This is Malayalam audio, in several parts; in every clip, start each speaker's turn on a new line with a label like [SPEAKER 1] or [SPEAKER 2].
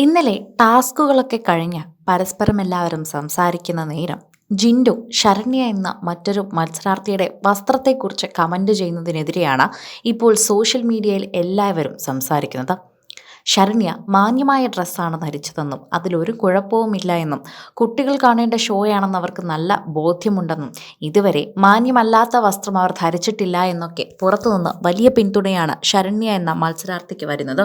[SPEAKER 1] ഇന്നലെ ടാസ്കുകളൊക്കെ കഴിഞ്ഞ് പരസ്പരം എല്ലാവരും സംസാരിക്കുന്ന നേരം ജിൻഡു ശരണ്യ എന്ന മറ്റൊരു മത്സരാർത്ഥിയുടെ വസ്ത്രത്തെക്കുറിച്ച് കമന്റ് ചെയ്യുന്നതിനെതിരെയാണ് ഇപ്പോൾ സോഷ്യൽ മീഡിയയിൽ എല്ലാവരും സംസാരിക്കുന്നത്. ശരണ്യ മാന്യമായ ഡ്രസ്സാണ് ധരിച്ചതെന്നും അതിലൊരു കുഴപ്പവുമില്ല എന്നും കുട്ടികൾ കാണേണ്ട ഷോയാണെന്ന് അവർക്ക് നല്ല ബോധ്യമുണ്ടെന്നും ഇതുവരെ മാന്യമല്ലാത്ത വസ്ത്രം അവർ ധരിച്ചിട്ടില്ല എന്നൊക്കെ പുറത്തുനിന്ന് വലിയ പിന്തുണയാണ് ശരണ്യ എന്ന മത്സരാർത്ഥിക്ക് വരുന്നത്.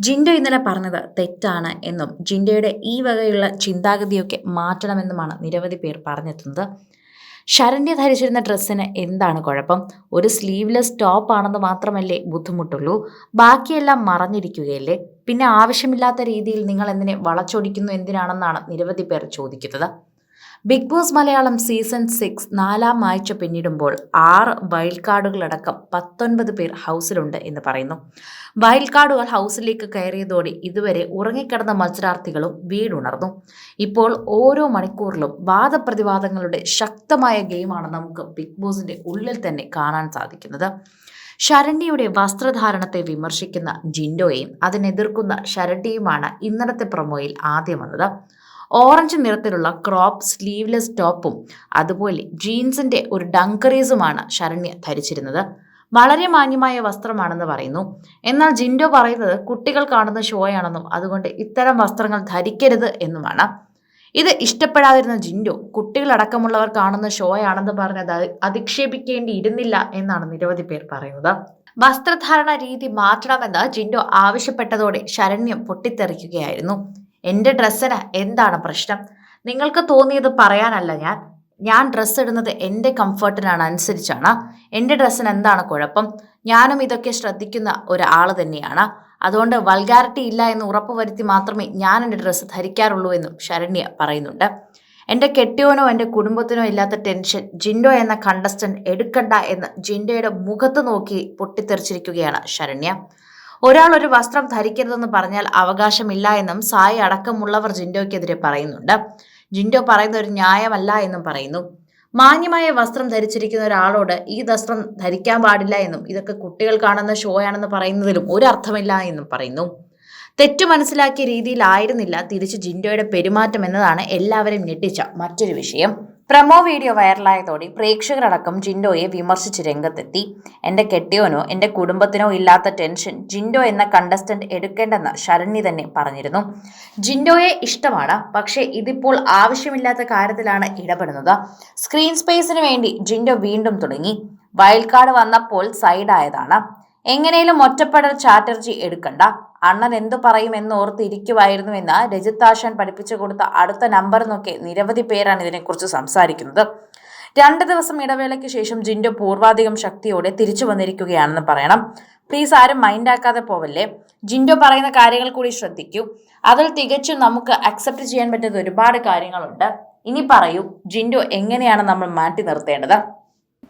[SPEAKER 1] ജിൻഡ ഇന്നലെ പറഞ്ഞത് തെറ്റാണ് എന്നും ജിൻഡയുടെ ഈ വകയുള്ള ചിന്താഗതിയൊക്കെ മാറ്റണമെന്നുമാണ് നിരവധി പേർ പറഞ്ഞെത്തുന്നത് ശരണ്യ ധരിച്ചിരുന്ന ഡ്രസ്സിന് എന്താണ് കുഴപ്പം? ഒരു സ്ലീവ്ലെസ് ടോപ്പ് ആണെന്ന് മാത്രമല്ലേ ബുദ്ധിമുട്ടുള്ളൂ. ബാക്കിയെല്ലാം മറഞ്ഞിരിക്കുകയല്ലേ? പിന്നെ ആവശ്യമില്ലാത്ത രീതിയിൽ നിങ്ങൾ എന്തിനെ വളച്ചൊടിക്കുന്നു? എന്തിനാണെന്നാണ് നിരവധി പേർ ചോദിക്കുന്നത്. Bigg Boss Malayalam season six നാലാം ആഴ്ച പിന്നിടുമ്പോൾ ആറ് വൈൽഡ് കാർഡുകളടക്കം പത്തൊൻപത് പേർ ഹൗസിലുണ്ട് എന്ന് പറയുന്നു. വൈൽഡ് കാർഡുകൾ ഹൗസിലേക്ക് കയറിയതോടെ ഇതുവരെ ഉറങ്ങിക്കിടന്ന മത്സരാർത്ഥികളും വീടുണർന്നു. ഇപ്പോൾ ഓരോ മണിക്കൂറിലും വാദപ്രതിവാദങ്ങളുടെ ശക്തമായ ഗെയിമാണ് നമുക്ക് ബിഗ് ബോസിന്റെ ഉള്ളിൽ തന്നെ കാണാൻ സാധിക്കുന്നത്. ശരണ്യയുടെ വസ്ത്രധാരണത്തെ വിമർശിക്കുന്ന ജിൻഡോയെയും അതിനെതിർക്കുന്ന ശരണ്യയുമാണ് ഇന്നലത്തെ പ്രൊമോയിൽ ആദ്യം വന്നത്. ഓറഞ്ച് നിറത്തിലുള്ള ക്രോപ്പ് സ്ലീവ്ലെസ് ടോപ്പും അതുപോലെ ജീൻസിന്റെ ഒരു ഡങ്കറീസുമാണ് ശരണ്യ ധരിച്ചിരുന്നത്. വളരെ മാന്യമായ വസ്ത്രമാണെന്ന് പറയുന്നു. എന്നാൽ ജിൻഡോ പറയുന്നത് കുട്ടികൾ കാണുന്ന ഷോയാണെന്നും അതുകൊണ്ട് ഇത്തരം വസ്ത്രങ്ങൾ ധരിക്കരുത് എന്നുമാണ്. ഇത് ഇഷ്ടപ്പെടാതിരുന്ന ജിൻഡോ കുട്ടികളടക്കമുള്ളവർ കാണുന്ന ഷോയാണെന്ന് പറഞ്ഞത് അധിക്ഷേപിക്കേണ്ടിയിരുന്നില്ല എന്നാണ് നിരവധി പേർ പറയുന്നത്. വസ്ത്രധാരണ രീതി മാറ്റണമെന്ന് ജിൻഡോ ആവശ്യപ്പെട്ടതോടെ ശരണ്യം പൊട്ടിത്തെറിക്കുകയായിരുന്നു. എന്റെ ഡ്രസ്സിന് എന്താണ് പ്രശ്നം? നിങ്ങൾക്ക് തോന്നിയത് പറയാനല്ല ഞാൻ. ഞാൻ ഡ്രസ്സ് ഇടുന്നത് എന്റെ കംഫർട്ടിനാണ് അനുസരിച്ചാണ്. എന്റെ ഡ്രസ്സിന് എന്താണ് കുഴപ്പം? ഞാനും ഇതൊക്കെ ശ്രദ്ധിക്കുന്ന ഒരാൾ തന്നെയാണ്. അതുകൊണ്ട് വൾഗാരിറ്റി ഇല്ല എന്ന് ഉറപ്പുവരുത്തി മാത്രമേ ഞാൻ എന്റെ ഡ്രസ്സ് ധരിക്കാറുള്ളൂ എന്നും ശരണ്യ പറയുന്നുണ്ട്. എന്റെ കെട്ടിയോനോ എന്റെ കുടുംബത്തിനോ ഇല്ലാത്ത ടെൻഷൻ ജിൻഡോ എന്ന കണ്ടസ്റ്റന്റ് എടുക്കണ്ട എന്ന് ജിൻഡോയുടെ മുഖത്ത് നോക്കി പൊട്ടിത്തെറിച്ചിരിക്കുകയാണ് ശരണ്യ. ഒരാൾ ഒരു വസ്ത്രം ധരിക്കരുതെന്ന് പറഞ്ഞാൽ അവകാശമില്ല എന്നും സായി അടക്കമുള്ളവർ ജിൻഡോയ്ക്കെതിരെ പറയുന്നുണ്ട്. ജിൻഡോ പറയുന്ന ഒരു ന്യായമല്ല എന്നും പറയുന്നു. മാന്യമായ വസ്ത്രം ധരിച്ചിരിക്കുന്ന ഒരാളോട് ഈ വസ്ത്രം ധരിക്കാൻ പാടില്ല എന്നും ഇതൊക്കെ കുട്ടികൾ കാണുന്ന ഷോ ആണെന്ന് പറയുന്നതിലും ഒരു അർത്ഥമില്ല എന്നും പറയുന്നു. തെറ്റു മനസ്സിലാക്കിയ രീതിയിലായിരുന്നില്ല തിരിച്ച് ജിൻഡോയുടെ പെരുമാറ്റം എന്നതാണ് എല്ലാവരെയും ഞെട്ടിച്ച മറ്റൊരു വിഷയം. പ്രമോ വീഡിയോ വൈറലായതോടെ പ്രേക്ഷകരടക്കം ജിൻഡോയെ വിമർശിച്ച് രംഗത്തെത്തി. എന്റെ കെട്ടിയോനോ എന്റെ കുടുംബത്തിനോ ഇല്ലാത്ത ടെൻഷൻ ജിൻഡോ എന്ന കണ്ടസ്റ്റന്റ് എടുക്കേണ്ടെന്ന് ശരണ്യ തന്നെ പറഞ്ഞിരുന്നു. ജിൻഡോയെ ഇഷ്ടമാണ് പക്ഷേ ഇതിപ്പോൾ ആവശ്യമില്ലാത്ത കാര്യത്തിലാണ് ഇടപെടുന്നത്. സ്ക്രീൻ സ്പേസിന് വേണ്ടി ജിൻഡോ വീണ്ടും തുടങ്ങി. വൈൽഡ് കാർഡ് വന്നപ്പോൾ സൈഡായതാണ്. എങ്ങനെയും ഒറ്റപ്പെടൽ ചാറ്റർജി എടുക്കണ്ട. അണ്ണൻ എന്തു പറയുമെന്ന് ഓർത്തിരിക്കുമായിരുന്നുവെന്ന് രജിത്താശാൻ പഠിപ്പിച്ചു കൊടുത്ത അടുത്ത നമ്പർ നോക്കി നിരവധി പേരാണ് ഇതിനെക്കുറിച്ച് സംസാരിക്കുന്നത്. രണ്ട് ദിവസം ഇടവേളയ്ക്ക് ശേഷം ജിൻഡോ പൂർവാധികം ശക്തിയോടെ തിരിച്ചു വന്നിരിക്കുകയാണെന്ന് പറയണം. പ്ലീസ് ആരും മൈൻഡ് ആക്കാതെ പോവല്ലേ? ജിൻഡോ പറയുന്ന കാര്യങ്ങൾ കൂടി ശ്രദ്ധിക്കൂ. അതിൽ തികച്ചും നമുക്ക് അക്സെപ്റ്റ് ചെയ്യാൻ പറ്റുന്ന ഒരുപാട് കാര്യങ്ങളുണ്ട്. ഇനി പറയൂ ജിൻഡോ എങ്ങനെയാണ് നമ്മൾ മാറ്റി നിർത്തേണ്ടത്?